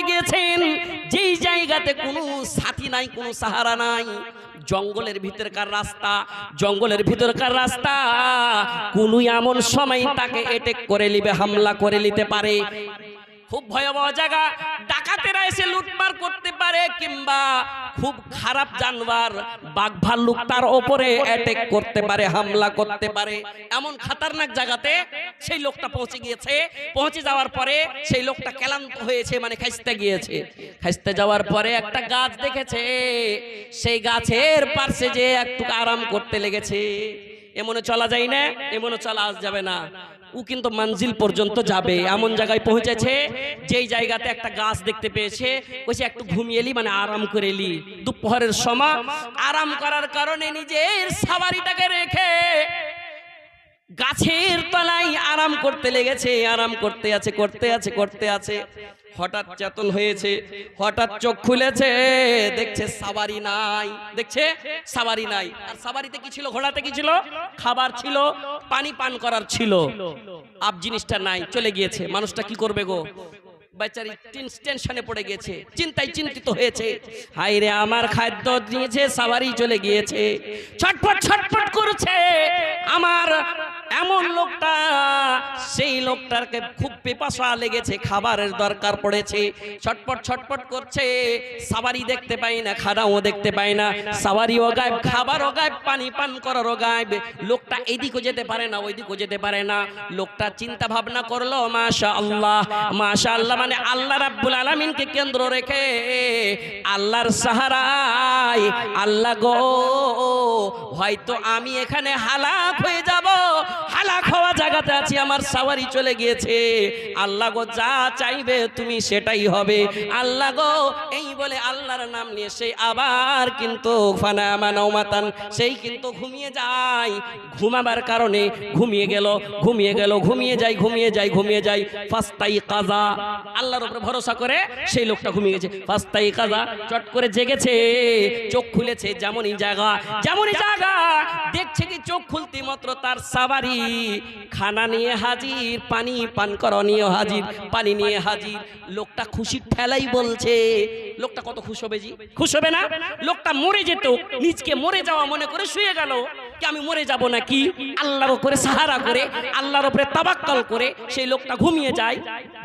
পৌঁছে গিয়েছেন যেই জায়গাতে কোনো সাথী নাই, কোনো সাহারা নাই, জঙ্গলের ভিতরকার রাস্তা, জঙ্গলের ভিতরকার রাস্তা, কোন এমন সময় তাকে এটেক করে নিবে, হামলা করে নিতে পারে। খুব ভয়াবহ জায়গা। ডাকাতেরা এসে লুটমার করতে পারে কিংবা খুব খারাপ জানবার বাঘ ভাল্লুক তার ওপরে অ্যাটেক করতে পারে, হামলা করতে পারে। এমন খাতারনাক জায়গাতে সেই লোকটা পৌঁছে গিয়েছে। পৌঁছে যাওয়ার পরে সেই লোকটা ক্লান্ত হয়েছে মানে খাইতে গিয়েছে। খাইতে যাওয়ার পরে একটা গাছ দেখেছে। সেই গাছের পাশে যে একটু আরাম করতে লেগেছে। এমনে চলা যায় না এমনে চলা আস যাবে না। ও কিন্তু মঞ্জিল পর্যন্ত যাবে। এমন জায়গায় পৌঁছেছে, যেই জায়গাতে একটা গাছ দেখতে পেয়েছে কইছে একটু ঘুমিয়ে এলি মানে আরাম করে এলি দুপুরের সময় আরাম করার কারণে নিজের সাবারিটাকে রেখে গাছের তলায় আরাম করতে লেগেছে, আরাম করতে আছে করতে আছে করতে আছে। হঠাৎ চেতন হয়েছে, হঠাৎ চোখ খুলেছে, দেখছে সাবারি নাই। দেখছে? সাবারি নাই। আর সাবারিতে কি ছিল, ঘোড়াতে কি ছিল? খাবার ছিল, পানি পান করার ছিল। আপ জিনিসটা নাই, চলে গিয়েছে। মানুষটা কি করবে গো? টেনশনে পড়ে চিন্তায় চিন্তিত হয়েছে। আমার খাদ্য সাবারি চলে গিয়েছে। ছটফট ছটফট করছে। আমার এমন লোকটা, সেই লোকটাকে খুব পেপাসা লেগেছে, খাবারের দরকার পড়েছে। ছটপট ছটপট করছে সাবারি দেখতে পাই না খানাও দেখতে পাই না। সাবারি গায়েব খাবার ও গায়েব, পানি পান করার ও গায়েব। লোকটা এইদিকও যেতে পারে না, ওইদিকও যেতে পারে না। লোকটা চিন্তা ভাবনা করল মাশা আল্লাহ মাশা আল্লাহ মানে আল্লাহ রাব্বুল আলামিনকে কেন্দ্র রেখে আল্লাহর সাহারায়, আল্লাহ গো, হয়তো আমি এখানে হালাক হয়ে যাব হালাক হওয়া জায়গাতে আছি, আমার সাওয়ারি চলে গিয়েছে। আল্লাহ গো, যা চাইবে তুমি সেটাই হবে। আল্লাহ গো, এই বলে আল্লাহর নাম নিয়ে সেই আবার কিন্তু ফানা মাতান, সেই কিন্তু ঘুমিয়ে যায়। ঘুমাবার কারণে ঘুমিয়ে গেল ঘুমিয়ে গেল, ঘুমিয়ে যায় ঘুমিয়ে যায় ঘুমিয়ে যায়। ফাস্তাই কাজা। আল্লাহর উপরে ভরসা করে সেই লোকটা ঘুমিয়ে গেছে। ফাস্তাই কাজা, চট করে জেগেছে, চোখ খুলেছে যেমনই জায়গা যেমনই জায়গা। দেখছে কি চোখ খুলতে মাত্র তার সাবারি খানা নিয়ে হাজির, পানি পান করণীয় হাজির, পানি নিয়ে হাজির। লোকটা খুশির ঠেলাই বলছে। লোকটা কত খুশ হবে জি? খুশ হবে না? লোকটা মরে যেত, নিজকে মরে যাওয়া মনে করে শুয়ে গেল। কি আমি মরে যাব নাকি? আল্লাহর উপরে সাহারা করে, আল্লাহর উপরে তাবাক্কাল করে সেই লোকটা ঘুমিয়ে যায়।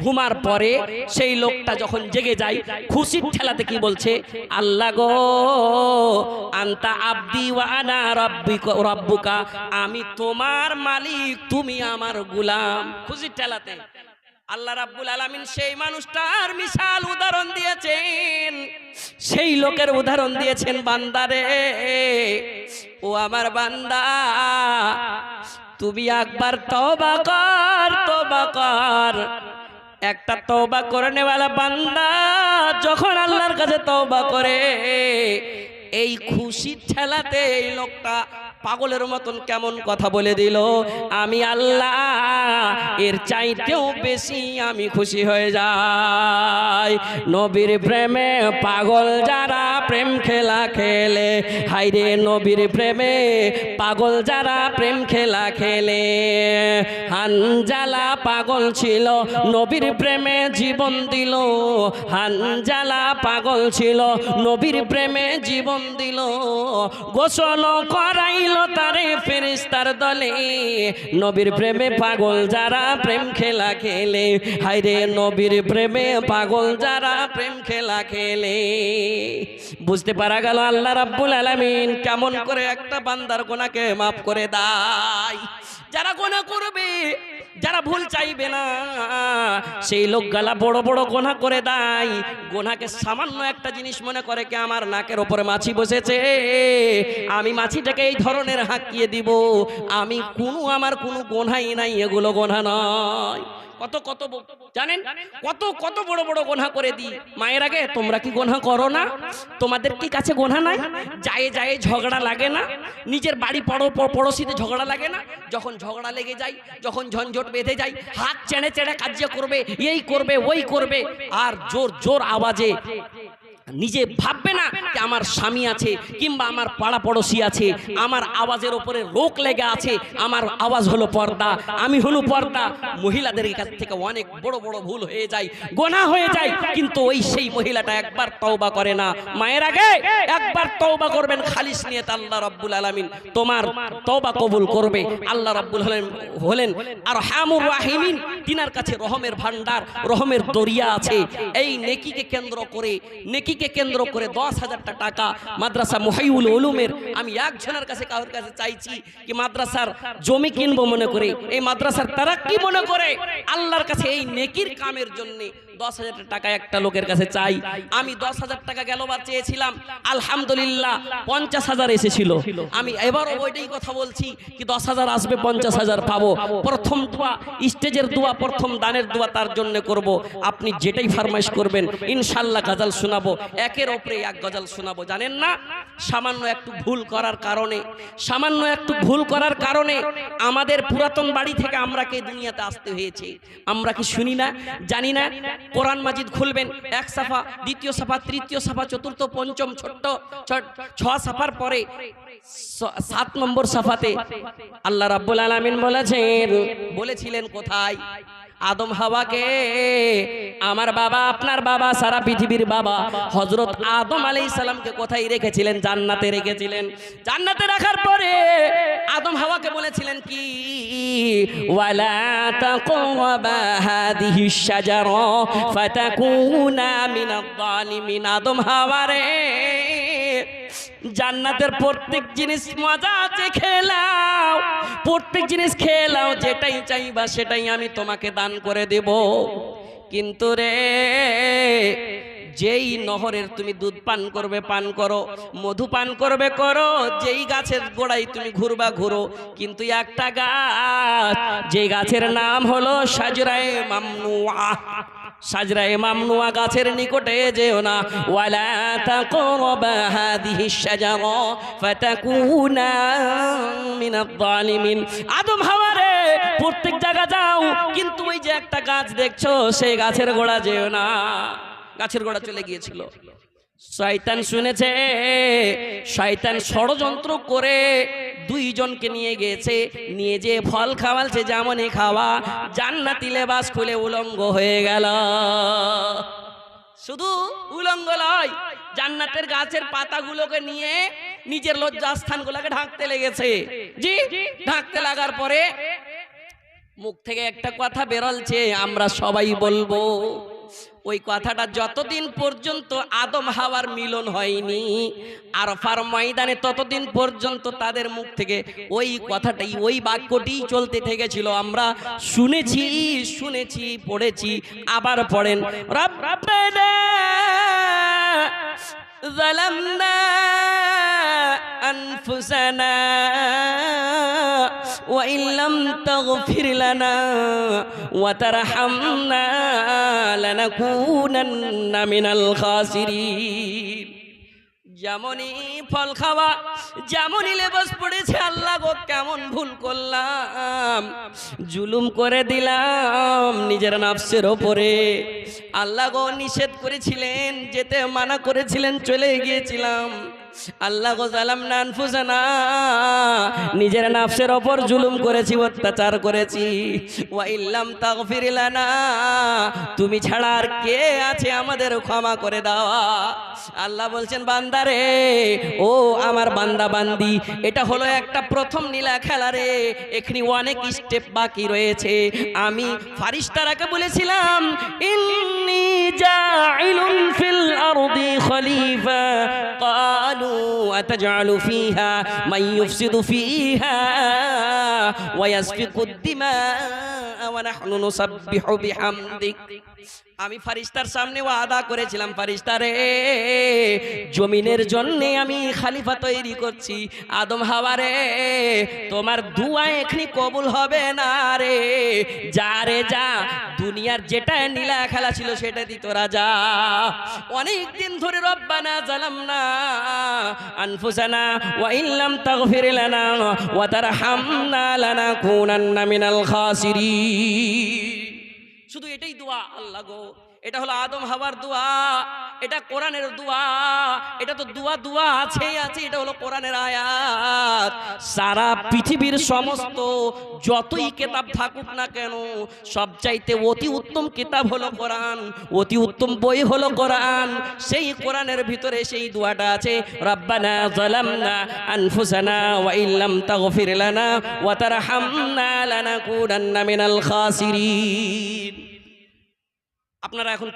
ঘুমার পরে সেই লোকটা যখন জেগে যায়, খুশির ঠেলাতে কি বলছে? আল্লাহ গো, আন্তা আব্দি ওয়া আনা রাব্বিকা, রাব্বুকা, আমি তোমার মালিক, তুমি আমার গোলাম। খুশির ঠেলাতে। আল্লাহ রাব্বুল আলামিন সেই মানুষটার মিশাল উদাহরণ দিয়েছেন। সেই লোকের উদাহরণ দিয়েছেন বান্দারে ও আমার বান্দা, তুমি একবার তওবা কর তওবা কর। একটা তওবা করে নেওয়ালা বান্দা যখন আল্লাহর কাছে তওবা করে, এই খুশির ঠেলাতে এই লোকটা পাগলের মতন কেমন কথা বলে দিল? আমি আল্লাহ, এর চাইতেও বেশি আমি খুশি হয়ে যাই। নবীর প্রেমে পাগল যারা প্রেম খেলা খেলে হাইরে নবীর প্রেমে পাগল যারা প্রেম খেলা খেলে। হানজালা পাগল ছিল, নবীর প্রেমে জীবন দিল। হানজালা পাগল ছিল, নবীর প্রেমে জীবন দিল। গোসল করাইল তারে ফেরিস্তার দলে। নবীর প্রেমে পাগল যারা প্রেম খেলা খেলে। হাইরে নবীর প্রেমে পাগল যারা প্রেম খেলা খেলে। বুঝতে পারা গেল আল্লাহ রাব্বুল আলামিন কেমন করে একটা বান্দার গোনাকে মাফ করে দেয়। যারা গোনা করবে যারা ভুল চাইবে না, সেই লোক গালা বড় বড় গোনা করে দেয়। গোনাকে সামান্য একটা জিনিস মনে করে কে আমার নাকের ওপরে মাছি বসেছে? আমি মাছিটাকে এই ধরনের হাঁকিয়ে দিব। আমি কোনো, আমার কোনো গোনাই নাই, এগুলো গোনা নয়। কত কত জানেন? কত কত বড় বড় গোনা করে দিই। মায়ের আগে, তোমরা কি গোনা করো না? তোমাদের কি কাছে গোনা নাই? যায় যায় ঝগড়া লাগে না? নিজের বাড়ি পড়ো পড়োশিতে ঝগড়া লাগে না? যখন ঝগড়া লেগে যায়, যখন ঝঞ্ঝট বেঁধে যায়, হাত চেড়ে চেড়ে কাজ করবে, এই করবে, ওই করবে, আর জোর জোর আওয়াজে নিজে ভাববে না যে আমার স্বামী আছে কিংবা আমার পাড়া পড়োশি আছে আমার আওয়াজের ওপরে রোক লেগে আছে আমার আওয়াজ হলো পর্দা। আমি হলো পর্দা। মহিলাদের কাছ থেকে অনেক বড় বড় ভুল হয়ে যায় গোনা হয়ে যায় কিন্তু ওই সেই মহিলাটা একবার তওবা করে না। মায়ের আগে একবার তওবা করবেন খালিস নিয়ে আল্লাহ রাব্বুল আলামিন। তোমার তওবা কবুল করবে। আল্লাহ রাব্বুল হলেন হলেন আর হামুর রাহিমিন। তিনার কাছে রহমের ভান্ডার রহমের দরিয়া আছে। এই নেকিকে কেন্দ্র করে নেকিকে কেন্দ্র করে দশ হাজারটা টাকা মাদ্রাসা মুহাইউল উলুমের আমি একজনের কাছে কারোর কাছে চাইছি কি মাদ্রাসার জমি কিনবো মনে করে। এই মাদ্রাসার তারা কি মনে করে? আল্লাহর কাছে এই নেকির কামের জন্য দশ হাজার টাকা একটা লোকের কাছে চাই। আমি দশ হাজার টাকা গেলবার চেয়েছিলাম। আলহামদুলিল্লাহ পঞ্চাশ হাজার এসেছিল। আমি এবারও ওইটাই কথা বলছি কি দশ হাজার আসবে, পঞ্চাশ হাজার পাবো। প্রথম দোয়া, স্টেজের দোয়া, প্রথম দানের দোয়া তার জন্য করব। আপনি যেটাই ফারমাইশ করবেন, ইনশাল্লাহ গজাল শোনাবো। একের ওপরে এক গজাল শোনাবো। জানেন না? সামান্য একটু ভুল করার কারণে। সামান্য একটু ভুল করার কারণে আমাদের পুরাতন বাড়ি থেকে আমরা কে দুনিয়াতে আসতে হয়েছে? আমরা কি শুনি না, জানি না? কোরআন মাজিদ খুলবেন, এক সাফা, দ্বিতীয় সাফা, তৃতীয় সাফা, চতুর্থ, পঞ্চম, ছোট্ট, ছ- সাফার পরে সাত নম্বর সাফাতে আল্লাহ রাব্বুল আলামিন বলেছেন, বলেছিলেন কোথায়? আদম হাওয়াকে, আমার বাবা, আপনার বাবা, সারা পৃথিবীর বাবা হজরত আদম আলাই সালামকে কোথায় রেখেছিলেন? জান্নাতে রেখেছিলেন। জান্নাতে রাখার পরে আদম হাওয়াকে বলেছিলেন কি? আদম হাওয়ারে জান্নাতের প্রত্যেক জিনিস মজা আছে, খেলাও। প্রত্যেক জিনিস খেলাও, যেটাই চাইবা সেটাই আমি তোমাকে দান করে দেব। কিন্তু রে, যেই নহরের তুমি দুধ পান করবে, পান করো, মধু পান করবে, করো, যেই গাছের গোড়ায় তুমি ঘুরবা, ঘুরো, কিন্তু একটা গাছ যে গাছের নাম হলো সাজরায়ে মামনুয়া। সাজরায়ে নোয়া গাছের নিকটে যেও না। ওয়ালা তাকরাবা হাদিহি শাজারা ফাতাকুনা মিনাদ জালিমিন আদম হাওয়ারে প্রত্যেক জায়গা যাও, কিন্তু ওই যে একটা গাছ দেখছ সেই গাছের গোড়া যেও না। গাছের গোড়া চলে গিয়েছিল। শয়তান শুনেছে, শয়তান ষড়যন্ত্র করে দুইজনকে নিয়ে গেছে, নিয়ে যে ফল খাওয়ালছে, যেমনই খাওয়া, জান্নাতি লেবাস খুলে উলঙ্গ হয়ে গেল। শুধু উলঙ্গ নয়, জান্নাতের গাছের পাতাগুলোকে নিয়ে নিজের লজ্জাস্থানগুলোকে ঢাকতে লেগেছে। জি, ঢাকতে লাগার পরে মুখ থেকে একটা কথা বেরলছে, আমরা সবাই বলব ওই কথাটা যতদিন পর্যন্ত আদম হাওয়ার মিলন হয়নি আর ফার ময়দানে ততদিন পর্যন্ত তাদের মুখ থেকে ওই কথাটাই, ওই বাক্যটি চলতে থেকেছিল। আমরা শুনেছি শুনেছি, পড়েছি, আবার পড়েন। রব أنفسنا وإن لم تغفر لنا وترحمنا لنكونن من الخاسرين যেমনই ফল খাওয়া যেমনই লেবাস পড়েছে আল্লাহ গো কেমন ভুল করলাম জুলুম করে দিলাম নিজের নাফসের ওপরে আল্লাহ গো নিষেধ করেছিলেন যেতে মানা করেছিলেন চলে গিয়েছিলাম আল্লাহ গো জালাম নান নিজের নাফসের ওপর জুলুম করেছি, অত্যাচার করেছি। ওয়া ইল্লাম তাগফির লানা। তুমি ছাড়া আর কে আছে আমাদের ক্ষমা করে দেওয়া আল্লাহ বলছেন বান্দারে ও আমার বান্দা বান্দি, এটা হলো একটা প্রথম নীলা খেলা রে। এখানে অনেক স্টেপ বাকি রয়েছে। আমি ফারিস্তারাকে বলেছিলাম জাইলুন قالوا أتجعل فيها من يفسد فيها ويسفك الدماء ونحن نسبح بحمدك আমি ফারিস্তার সামনে ওয়াদা করেছিলাম ফারিস্তারে জমিনের জন্য আমি খালিফা তৈরি করছি। আদম হাওয়ারে তোমার দুয়া এখনি কবুল হবে না রে। যা রে যা, দুনিয়ার যেটা নীলা খেলা ছিল সেটা দি তোরা যা। অনেক দিন ধরে রব্বানা জালাম না আনফুসানা, ওয়া ইল্লাম তাগফির লানা, ওয়া তারহামনা লানাকুনান্না মিনাল খাসিরিন। শুধু এটাই দোয়া, আল্লাহ গো। এটা হলো আদম হাওয়ার দোয়া, এটা কোরআনের দোয়া, এটা তো দোয়া দোয়া আছেই আছে এটা হলো কোরআনের আয়াত। সারা পৃথিবীর সমস্ত যতই কিতাব থাকুক না কেন সব চাইতে অতি উত্তম কিতাব হলো কোরআন, অতি উত্তম বই হলো কোরআন। সেই কোরআনের ভিতরে সেই দোয়াটা আছে, রব্বানা যালামনা আনফুসানা ওয়া ইল্লাম তাগফির লানা ওয়া তারহামনা লানাকুনান্না মিনাল খাসিরিন। আপনারা এখন